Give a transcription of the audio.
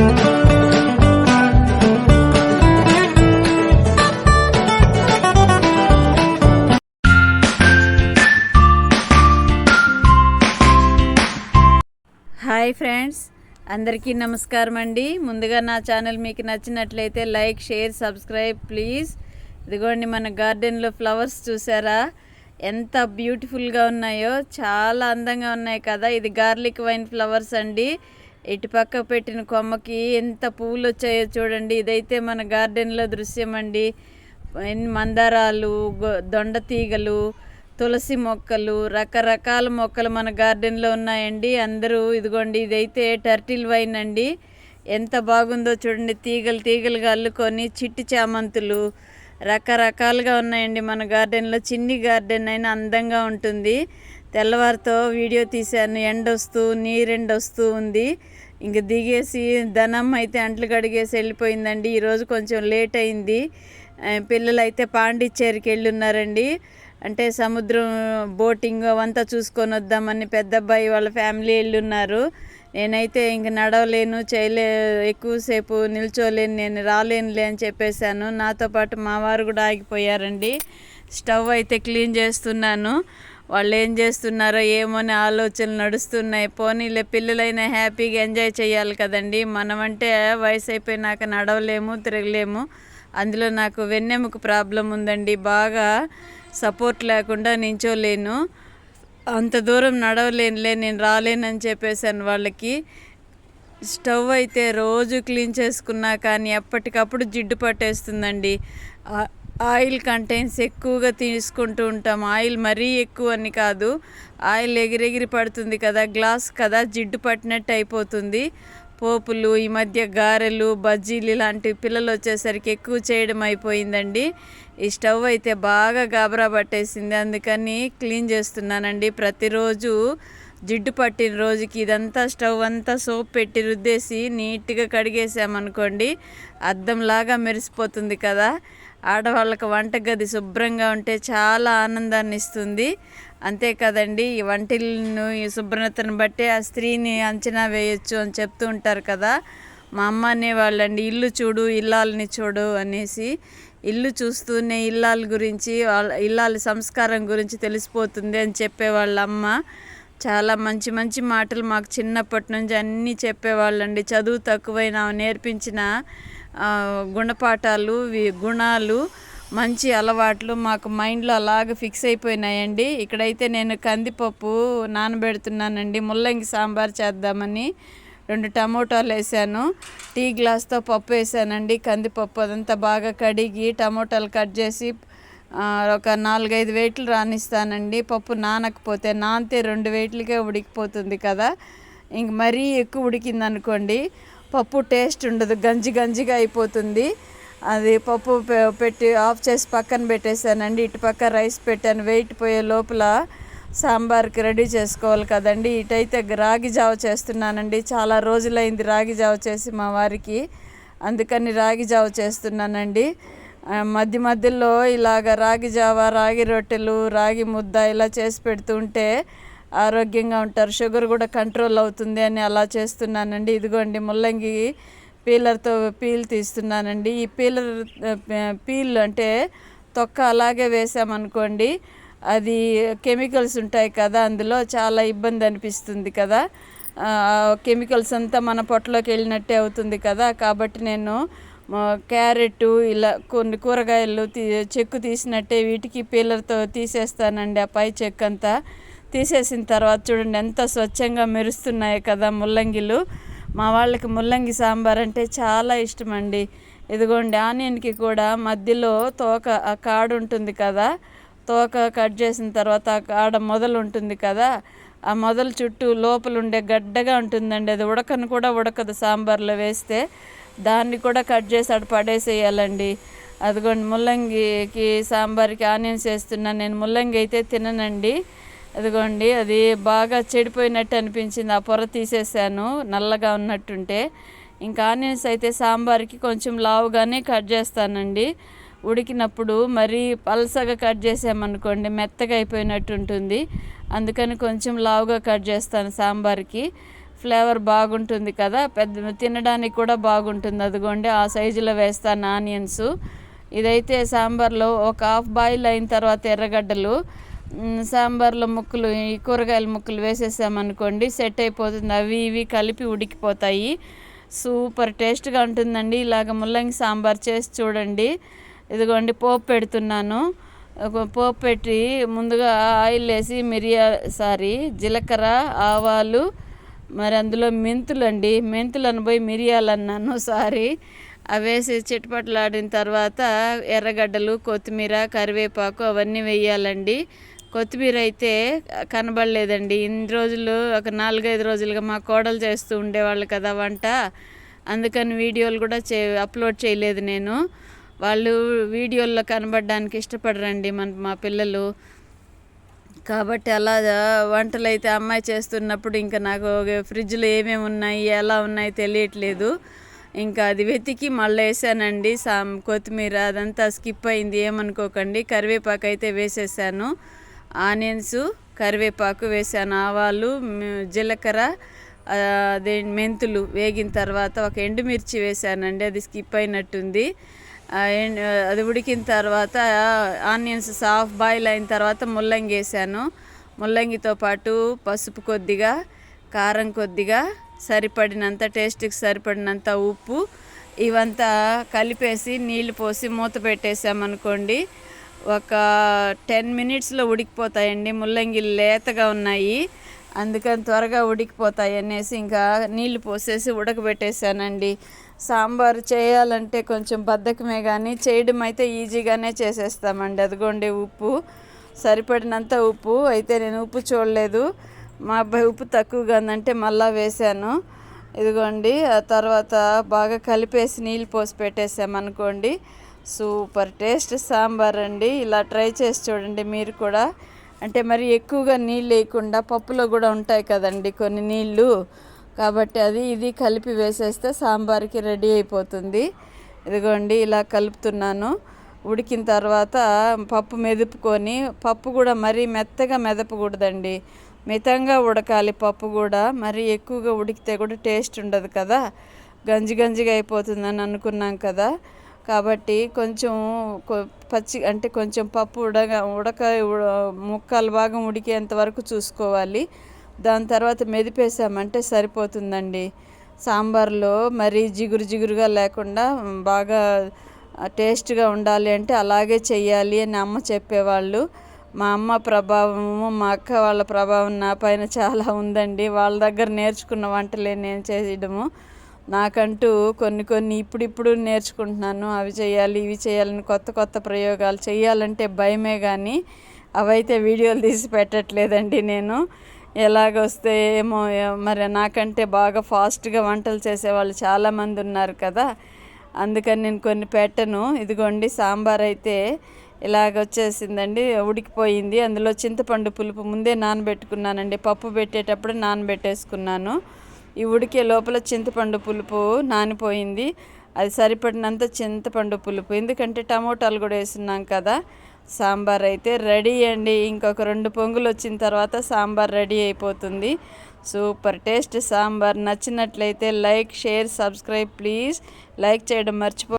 Hi friends అందరికీ నమస్కారం అండి. ముందుగా నా ఛానల్ మీకు నచ్చినట్లయితే లైక్ షేర్ సబ్స్క్రైబ్ ప్లీజ్. ఇదిగోండి మన గార్డెన్లో ఫ్లవర్స్ చూసారా? ఎంత బ్యూటిఫుల్గా ఉన్నాయో చాలా అందంగా ఉన్నాయి కదా. ఇది గార్లిక్ వైన్ ఫ్లవర్స్ అండి. ఇటు పక్క పెట్టిన కొమ్మకి ఎంత పువ్వులు వచ్చాయో చూడండి. ఇదైతే మన గార్డెన్లో దృశ్యం అండి మందారాలు గొ- దొండ తీగలు తులసి మొక్కలు రకరకాల మొక్కలు మన గార్డెన్లో ఉన్నాయండి. అందరూ ఇదిగోండి ఇదైతే టర్టిల్ వైన్ అండి. ఎంత బాగుందో చూడండి. తీగలు తీగలుగా అల్లుకొని చిట్టి చామంతులు రకరకాలుగా ఉన్నాయండి మన గార్డెన్లో. చిన్ని గార్డెన్ అయినా అందంగా ఉంటుంది. తెల్లవారితో వీడియో తీశాను ఎండ వస్తూ వస్తూ ఉంది. ఇంక దిగేసి ధనం అయితే అంట్లు కడిగేసి వెళ్ళిపోయిందండి. ఈరోజు కొంచెం లేట్ అయింది. పిల్లలు అయితే పాండిచ్చేరికి వెళ్ళున్నారండి. అంటే సముద్రం బోటింగ్ అవంతా చూసుకొని వద్దామని పెద్ద అబ్బాయి వాళ్ళ ఫ్యామిలీ వెళ్ళి ఉన్నారు నేనైతే ఇంక నడవలేను చేయలే ఎక్కువసేపు నిల్చోలేను నేను రాలేనులే అని చెప్పేశాను. నాతో పాటు మా వారు కూడా ఆగిపోయారండి. స్టవ్ అయితే క్లీన్ చేస్తున్నాను. వాళ్ళు ఏం చేస్తున్నారో ఏమో అని ఆలోచనలు నడుస్తున్నాయి. పోనీలే పిల్లలైనా హ్యాపీగా ఎంజాయ్ చేయాలి కదండి. మనమంటే వయసు అయిపోయినాక నడవలేము తిరగలేము. అందులో నాకు వెన్నెముక ప్రాబ్లం ఉందండి. బాగా సపోర్ట్ లేకుండా నించోలేను. అంత దూరం నడవలేనులే నేను రాలేనని చెప్పేశాను వాళ్ళకి. స్టవ్ అయితే రోజు క్లీన్ చేసుకున్నా కానీ ఎప్పటికప్పుడు జిడ్డు పట్టేస్తుందండి. ఆయిల్ కంటెంట్స్ ఎక్కువగా తీసుకుంటూ ఉంటాం. ఆయిల్ మరీ ఎక్కువ అని కాదు. ఆయిల్ ఎగిరెగిరి పడుతుంది కదా గ్లాస్ కదా జిడ్డు పట్టినట్టు అయిపోతుంది. పోపులు ఈ మధ్య గారెలు బజ్జీలు ఇలాంటివి పిల్లలు వచ్చేసరికి ఎక్కువ చేయడం అయిపోయిందండి. ఈ స్టవ్ అయితే బాగా గాబరా పట్టేసింది. అందుకని క్లీన్ చేస్తున్నానండి. ప్రతిరోజు జిడ్డు పట్టిన రోజుకి ఇదంతా స్టవ్ అంతా సోప్ పెట్టి రుద్దేసి నీట్గా కడిగేసామనుకోండి అద్దంలాగా మెరిసిపోతుంది కదా. ఆడవాళ్ళకి వంటగది శుభ్రంగా ఉంటే చాలా ఆనందాన్ని ఇస్తుంది. అంతే కదండి ఈ వంటిల్ను ఈ శుభ్రతను బట్టి ఆ స్త్రీని అంచనా వేయొచ్చు అని చెప్తూ ఉంటారు కదా. మా అమ్మ అనేవాళ్ళండి ఇల్లు చూడు ఇల్లాలని చూడు అనేసి ఇల్లు చూస్తూనే ఇల్లాల గురించి వాళ్ళ ఇల్లాల సంస్కారం గురించి తెలిసిపోతుంది అని చెప్పేవాళ్ళ అమ్మ. చాలా మంచి మంచి మాటలు మాకు చిన్నప్పటి నుంచి అన్నీ చెప్పేవాళ్ళండి. చదువు తక్కువైనా నేర్పించిన గుణపాఠాలు వి- గుణాలు మంచి అలవాట్లు మాకు మైండ్లో అలాగ ఫిక్స్ అయిపోయినాయండి. ఇక్కడైతే నేను కందిపప్పు నానబెడుతున్నానండి. ముల్లంగి సాంబార్ చేద్దామని రెండు టమోటాలు వేసాను. టీ గ్లాస్తో పప్పు వేసానండి. కందిపప్పు అదంతా బాగా కడిగి టమోటాలు కట్ చేసి ఒక నాలుగైదు వేట్లు రానిస్తానండి. పప్పు నానకపోతే నానితే రెండు వేట్లకే ఉడికిపోతుంది కదా. ఇంక మరీ ఎక్కువ ఉడికిందనుకోండి. పప్పు టేస్ట్ ఉండదు గంజి గంజిగా అయిపోతుంది. అది పప్పు పె- పెట్టి ఆఫ్ చేసి పక్కన పెట్టేశానండి ఇటు పక్క రైస్ పెట్టాను. వెయిట్ పోయే లోపల సాంబార్కి రెడీ చేసుకోవాలి కదండి. ఇటైతే రాగి జావ చేస్తున్నానండి. చాలా రోజులైంది రాగి జావ చేసి మా వారికి. అందుకని రాగి జావ చేస్తున్నానండి. మధ్య మధ్యలో ఇలాగ రాగి జావ రాగి రొట్టెలు రాగి ముద్ద ఇలా చేసి పెడుతుంటే ఆరోగ్యంగా ఉంటారు. షుగర్ కూడా కంట్రోల్ అవుతుంది అని అలా చేస్తున్నానండి. ఇదిగోండి ముల్లంగి పీలర్తో పీల్ తీస్తున్నానండి. ఈ పీలర్ పీల్ అంటే తొక్క అలాగే వేసామనుకోండి అది కెమికల్స్ ఉంటాయి కదా అందులో చాలా ఇబ్బంది అనిపిస్తుంది కదా. కెమికల్స్ అంతా మన పొట్టలోకి వెళ్ళినట్టే అవుతుంది కదా. కాబట్టి నేను ఆ, క్యారెట్ ఇలా కొన్ని కూరగాయలు తీ చెక్కు తీసినట్టే వీటికి పీలర్తో తీసేస్తానండి ఆ పై చెక్ అంతా తీసేసిన తర్వాత చూడండి ఎంత స్వచ్ఛంగా మెరుస్తున్నాయి కదా ముల్లంగిలు. మా వాళ్ళకి ముల్లంగి సాంబార్ అంటే చాలా ఇష్టం అండి ఇదిగోండి ఆనియన్కి కూడా మధ్యలో తోక ఆ కాడు ఉంటుంది కదా తోక కట్ చేసిన తర్వాత ఆ కాడ మొదలు ఉంటుంది కదా ఆ మొదలు చుట్టూ లోపల ఉండే గడ్డగా ఉంటుందండి. అది ఉడకను కూడా ఉడకదు సాంబార్లో వేస్తే. దాన్ని కూడా కట్ చేసి అటు పడేసేయాలండి. అదిగోండి ముల్లంగికి సాంబార్కి ఆనియన్స్ వేస్తున్నాను నేను ముల్లంగి అయితే తిననండి. అదిగోండి అది బాగా చెడిపోయినట్టు అనిపించింది. ఆ పొర తీసేసాను నల్లగా ఉన్నట్టుంటే. ఇంకా ఆనియన్స్ అయితే సాంబార్కి కొంచెం లావుగానే కట్ చేస్తానండి. ఉడికినప్పుడు మరీ పలసగా కట్ చేసామనుకోండి మెత్తగా అయిపోయినట్టు ఉంటుంది అందుకని కొంచెం లావుగా కట్ చేస్తాను సాంబార్కి. ఫ్లేవర్ బాగుంటుంది కదా పెద్ద తినడానికి కూడా బాగుంటుంది. అదిగోండి ఆ సైజులో వేస్తాను ఆనియన్స్. ఇదైతే సాంబార్లో ఒక హాఫ్ బాయిల్ అయిన తర్వాత ఎర్రగడ్డలు సాంబార్లో ముక్కలు ఈ కూరగాయల ముక్కలు వేసేసామనుకోండి సెట్ అయిపోతుంది. అవి ఇవి కలిపి ఉడికిపోతాయి. సూపర్ టేస్ట్గా ఉంటుందండి. ఇలాగ ముల్లంగి సాంబార్ చేసి చూడండి. ఇదిగోండి పోపు పెడుతున్నాను. పోపు పెట్టి ముందుగా ఆయిల్ వేసి మిరియా సారీ జీలకర్ర ఆవాలు మరి అందులో మెంతులు అండి మెంతులను పోయి మిరియాలు అన్నాను సారీ. అవి వేసి చిటపట్లాడిన తర్వాత ఎర్రగడ్డలు కొత్తిమీర కరివేపాకు అవన్నీ వేయాలండి. కొత్తిమీర అయితే కనబడలేదండి. ఇన్ని రోజులు ఒక నాలుగైదు రోజులుగా మా కోడలు చేస్తూ ఉండేవాళ్ళు కదా వంట. అందుకని వీడియోలు కూడా చే అప్లోడ్ చేయలేదు నేను. వాళ్ళు వీడియోల్లో కనబడడానికి ఇష్టపడరండి మన మా పిల్లలు. కాబట్టి అలా వంటలు అయితే అమ్మాయి చేస్తున్నప్పుడు ఇంకా నాకు ఫ్రిడ్జ్లో ఏమేమి ఉన్నాయి ఎలా ఉన్నాయి తెలియట్లేదు. ఇంకా అది వెతికి మళ్ళీ వేసానండి. సా కొత్తిమీర అదంతా స్కిప్ అయింది ఏమనుకోకండి. కరివేపాకు అయితే వేసేసాను. ఆనియన్స్ కరివేపాకు వేసాను ఆవాలు జీలకర్ర అదే మెంతులు వేగిన తర్వాత ఒక ఎండుమిర్చి వేసానండి అది స్కిప్ అయినట్టుంది. అది ఉడికిన తర్వాత ఆనియన్స్ సాఫ్ బాయిల్ అయిన తర్వాత ముల్లంగి వేసాను ముల్లంగితో పాటు పసుపు కొద్దిగా కారం కొద్దిగా సరిపడినంత టేస్ట్కి సరిపడినంత ఉప్పు ఇవంతా కలిపేసి నీళ్ళు పోసి మూత పెట్టేసామనుకోండి ఒక టెన్ మినిట్స్లో ఉడికిపోతాయండి. ముల్లంగిలు లేతగా ఉన్నాయి. అందుకని త్వరగా ఉడికిపోతాయి అనేసి ఇంకా నీళ్ళు పోసేసి ఉడకబెట్టేసానండి. సాంబారు చేయాలంటే కొంచెం బద్ధకమే కానీ చేయడం అయితే ఈజీగానే చేసేస్తామండి. అదిగోండి ఉప్పు. సరిపడినంత ఉప్పు. అయితే నేను ఉప్పు చూడలేదు. మా అబ్బాయి ఉప్పు తక్కువగా ఉందంటే మళ్ళా వేసాను. ఇదిగోండి. ఆ తర్వాత బాగా కలిపేసి నీళ్ళు పోసి పెట్టేసామనుకోండి. సూపర్ టేస్ట్ సాంబార్ అండి. ఇలా ట్రై చేసి చూడండి మీరు కూడా. అంటే మరి ఎక్కువగా నీళ్ళు వేయకుండా పప్పులో కూడా ఉంటాయి కదండి కొన్ని నీళ్ళు. కాబట్టి అది ఇది కలిపి వేసేస్తే సాంబార్కి రెడీ అయిపోతుంది. ఇదిగోండి ఇలా కలుపుతున్నాను. ఉడికిన తర్వాత పప్పు మెదుపుకొని పప్పు కూడా మరీ మెత్తగా మెదపకూడదండి. మితంగా ఉడకాలి పప్పు కూడా. మరీ ఎక్కువగా ఉడికితే కూడా టేస్ట్ ఉండదు కదా. గంజి గంజిగా అయిపోతుందని అనుకున్నాం కదా. కాబట్టి కొంచెం పచ్చి అంటే కొంచెం పప్పు ఉడక ఉడక ఉడ- ముక్కలు భాగం ఉడికేంత వరకు చూసుకోవాలి. దాని తర్వాత మెదిపేసామంటే సరిపోతుందండి. సాంబార్లో మరీ జిగురు జిగురుగా లేకుండా బాగా టేస్ట్గా ఉండాలి అంటే అలాగే చెయ్యాలి అని అమ్మ చెప్పేవాళ్ళు. మా అమ్మ ప్రభావము మా అక్క వాళ్ళ ప్రభావం నా పైన చాలా ఉందండి. వాళ్ళ దగ్గర నేర్చుకున్న వంటలే నేను చేయడము. నాకంటూ కొన్ని కొన్ని ఇప్పుడిప్పుడు నేర్చుకుంటున్నాను అవి చేయాలి ఇవి చేయాలని కొత్త కొత్త ప్రయోగాలు చేయాలంటే భయమే కానీ అవైతే వీడియోలు తీసి పెట్టట్లేదండి నేను. ఎలాగొస్తే ఏమో మరి నాకంటే బాగా ఫాస్ట్గా వంటలు చేసేవాళ్ళు చాలామంది ఉన్నారు కదా. అందుకని నేను కొన్ని పెట్టను. ఇదిగోండి సాంబార్ అయితే ఇలాగ వచ్చేసిందండి ఉడికిపోయింది. అందులో చింతపండు పులుపు ముందే నానబెట్టుకున్నానండి. పప్పు పెట్టేటప్పుడు నానబెట్టేసుకున్నాను. ఈ ఉడికే లోపల చింతపండు పులుపు నానిపోయింది. అది సరిపడినంత చింతపండు పులుపు. ఎందుకంటే టమోటాలు కూడా వేస్తున్నాం కదా. సాంబార్ అయితే రెడీ అండి. ఇంకొక రెండు పొంగులు వచ్చిన తర్వాత సాంబార్ రెడీ అయిపోతుంది. Super taste sambar. నచ్చినట్లయితే like share subscribe please. Like చేయడం మర్చిపో